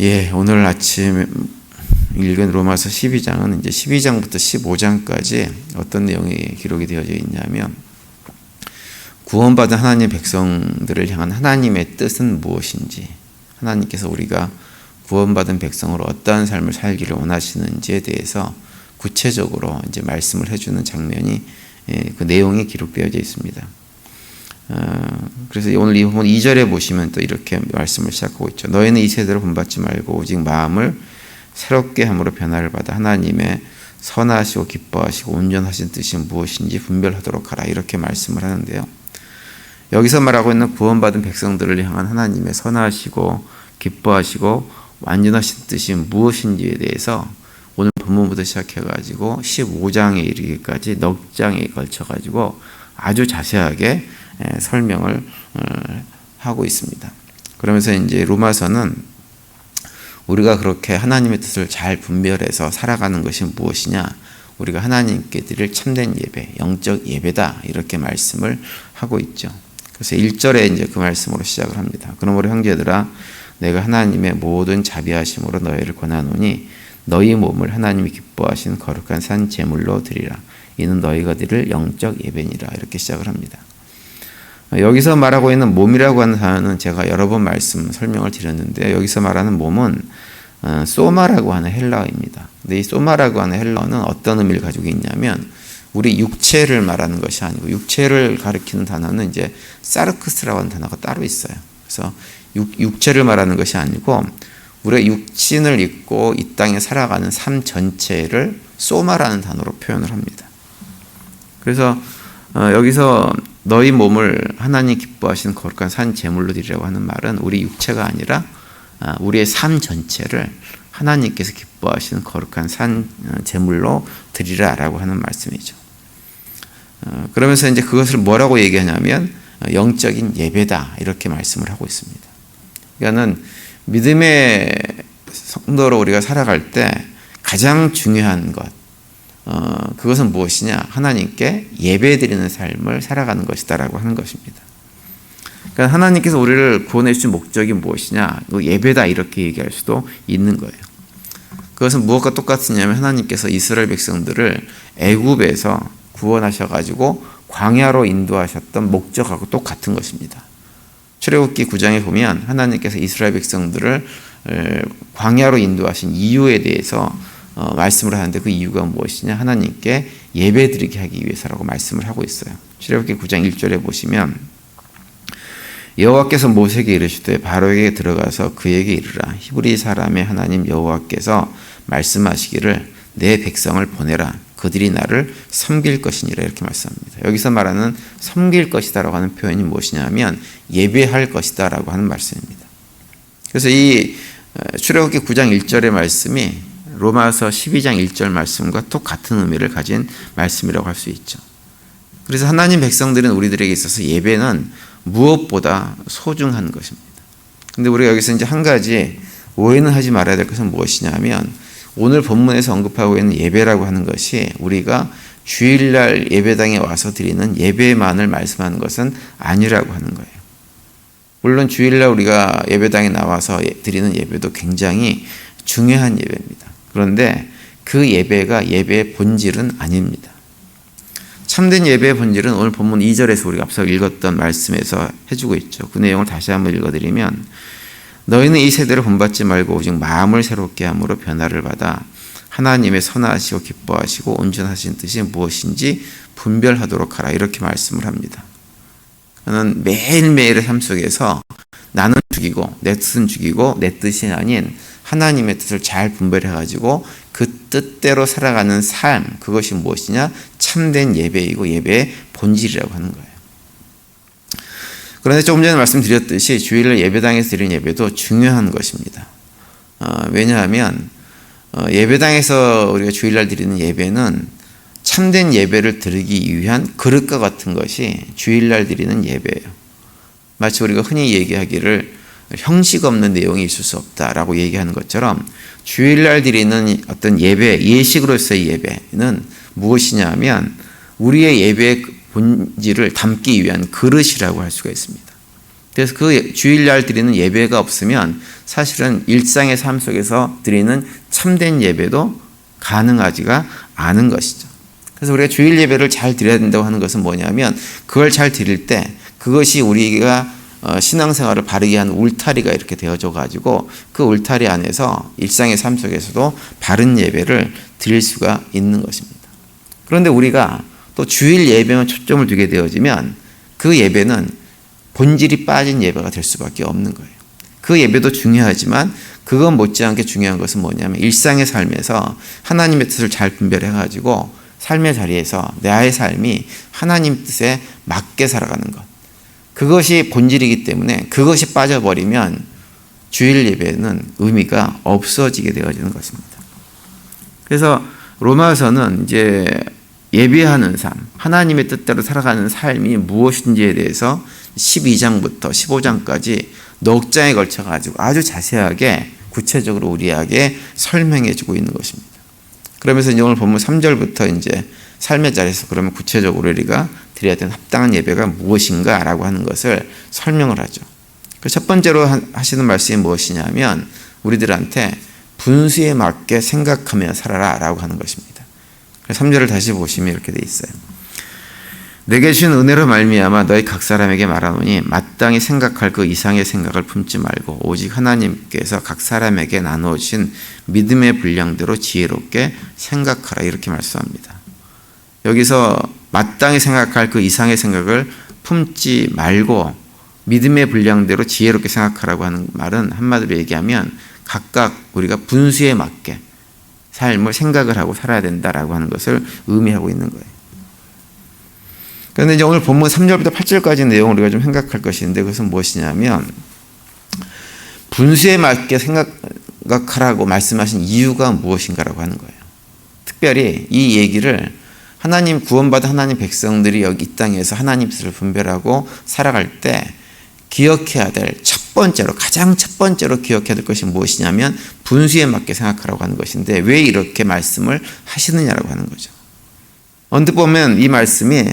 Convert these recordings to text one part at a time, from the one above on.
예, 오늘 아침 읽은 로마서 12장은 이제 12장부터 15장까지 어떤 내용이 기록이 되어져 있냐면 구원받은 하나님 백성들을 향한 하나님의 뜻은 무엇인지 하나님께서 우리가 구원받은 백성으로 어떠한 삶을 살기를 원하시는지에 대해서 구체적으로 이제 말씀을 해주는 장면이 예, 그 내용이 기록되어져 있습니다. 어, 그래서 오늘 이 부분 2절에 보시면 또 이렇게 말씀을 시작하고 있죠. 너희는 이 세대로 본받지 말고 오직 마음을 새롭게 함으로 변화를 받아 하나님의 선하시고 기뻐하시고 온전하신 뜻이 무엇인지 분별하도록 하라 이렇게 말씀을 하는데요. 여기서 말하고 있는 구원받은 백성들을 향한 하나님의 선하시고 기뻐하시고 완전하신 뜻이 무엇인지에 대해서 오늘 본문부터 시작해가지고 15장에 이르기까지 넉 장에 걸쳐가지고 아주 자세하게 설명을 어, 하고 있습니다. 그러면서 이제 로마서는 우리가 그렇게 하나님의 뜻을 잘 분별해서 살아가는 것이 무엇이냐? 우리가 하나님께 드릴 참된 예배, 영적 예배다. 이렇게 말씀을 하고 있죠. 그래서 1절에 이제 그 말씀으로 시작을 합니다. 그러므로 형제들아 내가 하나님의 모든 자비하심으로 너희를 권하노니 너희 몸을 하나님이 기뻐하신 거룩한 산 제물로 드리라. 이는 너희가 드릴 영적 예배니라. 이렇게 시작을 합니다. 여기서 말하고 있는 몸이라고 하는 단어는 제가 여러 번 말씀 설명을 드렸는데 여기서 말하는 몸은 어, 소마라고 하는 헬라어입니다. 근데 이 소마라고 하는 헬라어는 어떤 의미를 가지고 있냐면 우리 육체를 말하는 것이 아니고 육체를 가리키는 단어는 이제 사르크스라고 하는 단어가 따로 있어요. 그래서 육, 육체를 말하는 것이 아니고 우리가 육신을 입고 이 땅에 살아가는 삶 전체를 소마라는 단어로 표현을 합니다. 그래서 어, 여기서 너희 몸을 하나님 기뻐하시는 거룩한 산 제물로 드리라고 하는 말은 우리 육체가 아니라 아, 우리의 삶 전체를 하나님께서 기뻐하시는 거룩한 산 어, 제물로 드리라라고 하는 말씀이죠. 어, 그러면서 이제 그것을 뭐라고 얘기하냐면 어, 영적인 예배다 이렇게 말씀을 하고 있습니다. 그러니까는 믿음의 성도로 우리가 살아갈 때 가장 중요한 것, 어, 그것은 무엇이냐? 하나님께 예배드리는 삶을 살아가는 것이다라고 하는 것입니다. 그러니까 하나님께서 우리를 구원해 주신 목적이 무엇이냐? 그 예배다 이렇게 얘기할 수도 있는 거예요. 그것은 무엇과 똑같으냐면 하나님께서 이스라엘 백성들을 애굽에서 구원하셔 가지고 광야로 인도하셨던 목적하고 똑같은 것입니다. 출애굽기 9장에 보면 하나님께서 이스라엘 백성들을 광야로 인도하신 이유에 대해서 어, 말씀을 하는데 그 이유가 무엇이냐? 하나님께 예배 드리게 하기 위해서라고 말씀을 하고 있어요. 출애굽기 9장 1절에 보시면 여호와께서 모세에게 이르시되 바로에게 들어가서 그에게 이르라 히브리 사람의 하나님 여호와께서 말씀하시기를 내 백성을 보내라 그들이 나를 섬길 것이니라 이렇게 말씀합니다. 여기서 말하는 섬길 것이다라고 하는 표현이 무엇이냐면 예배할 것이다라고 하는 말씀입니다. 그래서 이 어, 출애굽기 9장 1절의 말씀이 로마서 12장 1절 말씀과 똑같은 의미를 가진 말씀이라고 할 수 있죠. 그래서 하나님 백성들은 우리들에게 있어서 예배는 무엇보다 소중한 것입니다. 근데 우리가 여기서 이제 한 가지 오해는 하지 말아야 될 것은 무엇이냐면 오늘 본문에서 언급하고 있는 예배라고 하는 것이 우리가 주일날 예배당에 와서 드리는 예배만을 말씀하는 것은 아니라고 하는 거예요. 물론 주일날 우리가 예배당에 나와서 드리는 예배도 굉장히 중요한 예배입니다. 그런데 그 예배가 예배의 본질은 아닙니다. 참된 예배의 본질은 오늘 본문 2절에서 우리가 앞서 읽었던 말씀에서 해주고 있죠. 그 내용을 다시 한번 읽어드리면 너희는 이 세대를 본받지 말고 오직 마음을 새롭게 함으로 변화를 받아 하나님의 선하시고 기뻐하시고 온전하신 뜻이 무엇인지 분별하도록 하라 이렇게 말씀을 합니다. 저는 매일매일의 삶 속에서 나는 죽이고 내 뜻은 죽이고 내 뜻이 아닌 하나님의 뜻을 잘 분별해 가지고 그 뜻대로 살아가는 삶 그것이 무엇이냐 참된 예배이고 예배의 본질이라고 하는 거예요. 그런데 조금 전에 말씀드렸듯이 주일을 예배당에서 드리는 예배도 중요한 것입니다. 어, 왜냐하면 어, 예배당에서 우리가 주일날 드리는 예배는 참된 예배를 드리기 위한 그릇과 같은 것이 주일날 드리는 예배예요. 마치 우리가 흔히 얘기하기를 형식 없는 내용이 있을 수 없다라고 얘기하는 것처럼 주일날 드리는 어떤 예배, 예식으로서의 예배는 무엇이냐면 우리의 예배의 본질을 담기 위한 그릇이라고 할 수가 있습니다. 그래서 그 주일날 드리는 예배가 없으면 사실은 일상의 삶 속에서 드리는 참된 예배도 가능하지가 않은 것이죠. 그래서 우리가 주일 예배를 잘 드려야 된다고 하는 것은 뭐냐면 그걸 잘 드릴 때 그것이 우리가 어, 신앙생활을 바르게 하는 울타리가 이렇게 되어져 가지고 그 울타리 안에서 일상의 삶 속에서도 바른 예배를 드릴 수가 있는 것입니다. 그런데 우리가 또 주일 예배만 초점을 두게 되어지면 그 예배는 본질이 빠진 예배가 될 수밖에 없는 거예요. 그 예배도 중요하지만 그건 못지않게 중요한 것은 뭐냐면 일상의 삶에서 하나님의 뜻을 잘 분별해 가지고 삶의 자리에서 나의 삶이 하나님 뜻에 맞게 살아가는 것. 그것이 본질이기 때문에 그것이 빠져버리면 주일 예배는 의미가 없어지게 되어지는 것입니다. 그래서 로마서는 이제 예배하는 삶, 하나님의 뜻대로 살아가는 삶이 무엇인지에 대해서 12장부터 15장까지 넉 장에 걸쳐 가지고 아주 자세하게 구체적으로 우리에게 설명해 주고 있는 것입니다. 그러면서 오늘 본문 3절부터 이제 삶의 자리에서 그러면 구체적으로 우리가 드려야 되는 합당한 예배가 무엇인가라고 하는 것을 설명을 하죠. 첫 번째로 하시는 말씀이 무엇이냐면 우리들한테 분수에 맞게 생각하며 살아라라고 하는 것입니다. 3절을 다시 보시면 이렇게 돼 있어요. 내게 주신 은혜로 말미암아 너희 각 사람에게 말하노니 마땅히 생각할 그 이상의 생각을 품지 말고 오직 하나님께서 각 사람에게 나누어 주신 믿음의 분량대로 지혜롭게 생각하라 이렇게 말씀합니다. 여기서 마땅히 생각할 그 이상의 생각을 품지 말고 믿음의 분량대로 지혜롭게 생각하라고 하는 말은 한마디로 얘기하면 각각 우리가 분수에 맞게 삶을 생각을 하고 살아야 된다라고 하는 것을 의미하고 있는 거예요. 그런데 이제 오늘 본문 3절부터 8절까지 내용을 우리가 좀 생각할 것인데 그것은 무엇이냐면 분수에 맞게 생각하라고 말씀하신 이유가 무엇인가라고 하는 거예요. 특별히 이 얘기를 하나님 구원받은 하나님 백성들이 여기 이 땅에서 하나님 뜻을 분별하고 살아갈 때 기억해야 될 첫 번째로 가장 첫 번째로 기억해야 될 것이 무엇이냐면 분수에 맞게 생각하라고 하는 것인데 왜 이렇게 말씀을 하시느냐라고 하는 거죠. 언뜻 보면 이 말씀이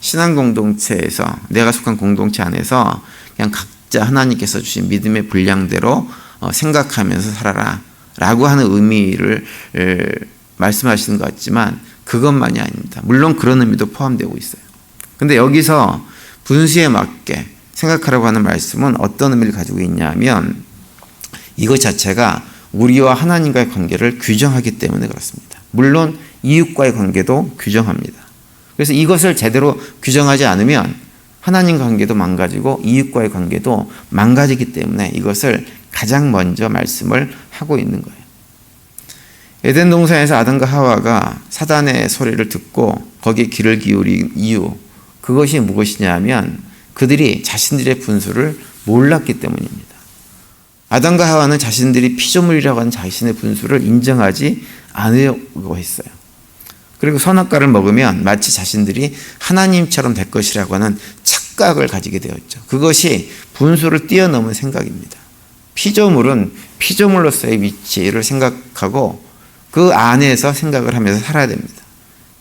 신앙 공동체에서 내가 속한 공동체 안에서 그냥 각자 하나님께서 주신 믿음의 분량대로 어, 생각하면서 살아라 라고 하는 의미를 말씀하시는 것 같지만 그것만이 아닙니다. 물론 그런 의미도 포함되고 있어요. 근데 여기서 분수에 맞게 생각하라고 하는 말씀은 어떤 의미를 가지고 있냐면 이것 자체가 우리와 하나님과의 관계를 규정하기 때문에 그렇습니다. 물론 이웃과의 관계도 규정합니다. 그래서 이것을 제대로 규정하지 않으면 하나님 관계도 망가지고 이웃과의 관계도 망가지기 때문에 이것을 가장 먼저 말씀을 하고 있는 거예요. 에덴 동산에서 아담과 하와가 사단의 소리를 듣고 거기에 귀를 기울인 이유 그것이 무엇이냐면 그들이 자신들의 분수를 몰랐기 때문입니다. 아담과 하와는 자신들이 피조물이라고 하는 자신의 분수를 인정하지 않으려고 했어요. 그리고 선악과를 먹으면 마치 자신들이 하나님처럼 될 것이라고 하는 착각을 가지게 되었죠. 그것이 분수를 뛰어넘은 생각입니다. 피조물은 피조물로서의 위치를 생각하고 그 안에서 생각을 하면서 살아야 됩니다.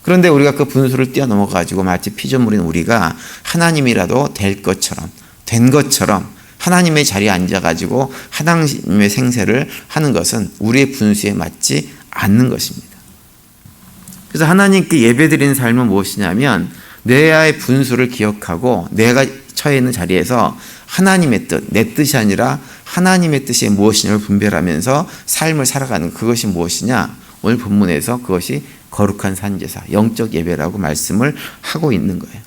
그런데 우리가 그 분수를 뛰어넘어 가지고 마치 피조물인 우리가 하나님이라도 될 것처럼 된 것처럼 하나님의 자리에 앉아 가지고 하나님의 생세를 하는 것은 우리의 분수에 맞지 않는 것입니다. 그래서 하나님께 예배드리는 삶은 무엇이냐면 내의 분수를 기억하고 내가 처해 있는 자리에서 하나님의 뜻, 내 뜻이 아니라 하나님의 뜻이 무엇이냐를 분별하면서 삶을 살아가는 그것이 무엇이냐? 오늘 본문에서 그것이 거룩한 산제사, 영적 예배라고 말씀을 하고 있는 거예요.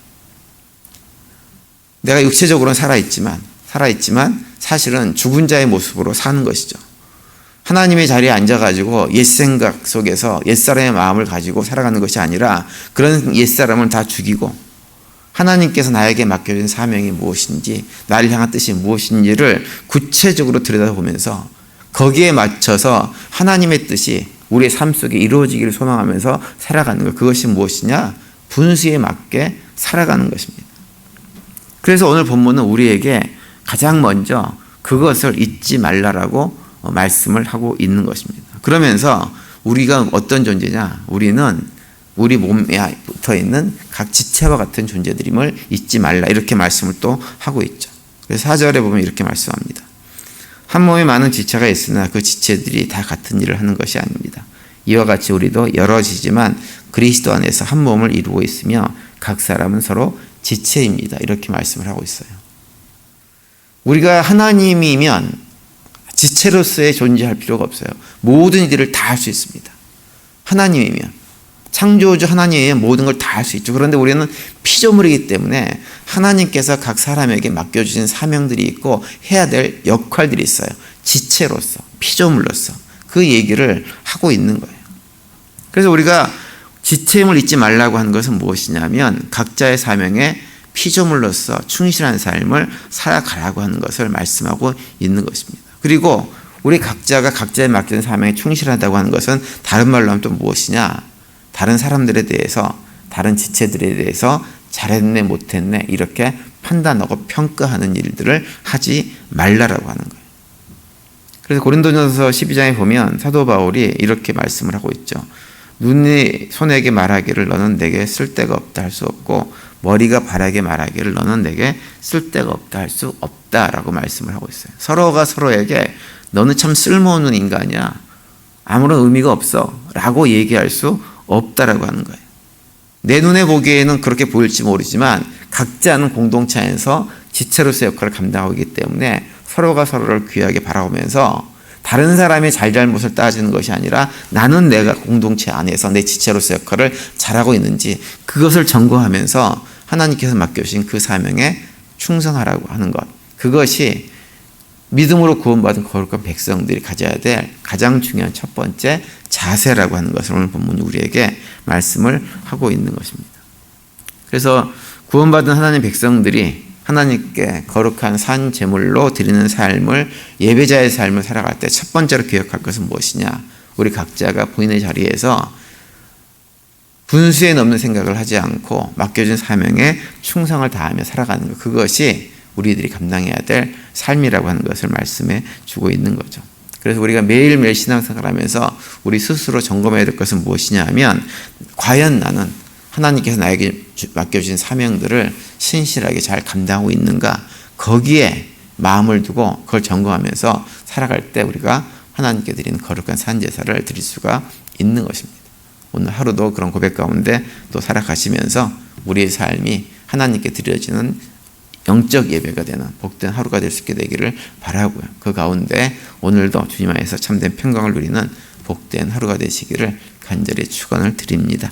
내가 육체적으로는 살아있지만, 살아있지만 사실은 죽은 자의 모습으로 사는 것이죠. 하나님의 자리에 앉아가지고 옛 생각 속에서 옛사람의 마음을 가지고 살아가는 것이 아니라 그런 옛사람을 다 죽이고 하나님께서 나에게 맡겨진 사명이 무엇인지, 나를 향한 뜻이 무엇인지를 구체적으로 들여다보면서 거기에 맞춰서 하나님의 뜻이 우리의 삶 속에 이루어지기를 소망하면서 살아가는 것. 그것이 무엇이냐? 분수에 맞게 살아가는 것입니다. 그래서 오늘 본문은 우리에게 가장 먼저 그것을 잊지 말라라고 말씀을 하고 있는 것입니다. 그러면서 우리가 어떤 존재냐? 우리는 우리 몸에 붙어 있는 각 지체와 같은 존재들임을 잊지 말라. 이렇게 말씀을 또 하고 있죠. 그래서 4절에 보면 이렇게 말씀합니다. 한 몸에 많은 지체가 있으나 그 지체들이 다 같은 일을 하는 것이 아닙니다. 이와 같이 우리도 여러지지만 그리스도 안에서 한 몸을 이루고 있으며 각 사람은 서로 지체입니다. 이렇게 말씀을 하고 있어요. 우리가 하나님이면 지체로서의 존재할 필요가 없어요. 모든 일들을 다 할 수 있습니다. 하나님이면 창조주 하나님이면 모든 걸 다 할 수 있죠. 그런데 우리는 피조물이기 때문에 하나님께서 각 사람에게 맡겨주신 사명들이 있고 해야 될 역할들이 있어요. 지체로서, 피조물로서 그 얘기를 하고 있는 거예요. 그래서 우리가 지체임을 잊지 말라고 하는 것은 무엇이냐면 각자의 사명에 피조물로서 충실한 삶을 살아가라고 하는 것을 말씀하고 있는 것입니다. 그리고 우리 각자가 각자의 맡겨진 사명에 충실하다고 하는 것은 다른 말로 하면 또 무엇이냐? 다른 사람들에 대해서 다른 지체들에 대해서 잘했네 못했네 이렇게 판단하고 평가하는 일들을 하지 말라라고 하는 거예요. 그래서 고린도전서 12장에 보면 사도 바울이 이렇게 말씀을 하고 있죠. 눈이 손에게 말하기를 너는 내게 쓸데가 없다 할 수 없고 머리가 발에게 말하기를 너는 내게 쓸데가 없다 할 수 없다라고 말씀을 하고 있어요. 서로가 서로에게 너는 참 쓸모없는 인간이야. 아무런 의미가 없어. 라고 얘기할 수 없다라고 하는 거예요. 내 눈에 보기에는 그렇게 보일지 모르지만 각자는 공동체 안에서 지체로서 역할을 감당하고 있기 때문에 서로가 서로를 귀하게 바라보면서 다른 사람의 잘잘못을 따지는 것이 아니라 나는 내가 공동체 안에서 내 지체로서 역할을 잘하고 있는지 그것을 점검하면서 하나님께서 맡겨주신 그 사명에 충성하라고 하는 것. 그것이 믿음으로 구원받은 거룩한 백성들이 가져야 될 가장 중요한 첫 번째 자세라고 하는 것을 오늘 본문이 우리에게 말씀을 하고 있는 것입니다. 그래서 구원받은 하나님 백성들이 하나님께 거룩한 산 제물로 드리는 삶을 예배자의 삶을 살아갈 때 첫 번째로 기억할 것은 무엇이냐? 우리 각자가 본인의 자리에서 분수에 넘는 생각을 하지 않고 맡겨진 사명에 충성을 다하며 살아가는 것. 그것이 우리들이 감당해야 될 삶이라고 하는 것을 말씀해 주고 있는 거죠. 그래서 우리가 매일매일 신앙생활 하면서 우리 스스로 점검해야 될 것은 무엇이냐 하면 과연 나는 하나님께서 나에게 맡겨주신 사명들을 신실하게 잘 감당하고 있는가 거기에 마음을 두고 그걸 점검하면서 살아갈 때 우리가 하나님께 드리는 거룩한 산제사를 드릴 수가 있는 것입니다. 오늘 하루도 그런 고백 가운데 또 살아가시면서 우리의 삶이 하나님께 드려지는 영적 예배가 되는 복된 하루가 될 수 있게 되기를 바라고요. 그 가운데 오늘도 주님 안에서 참된 평강을 누리는 복된 하루가 되시기를 간절히 축원을 드립니다.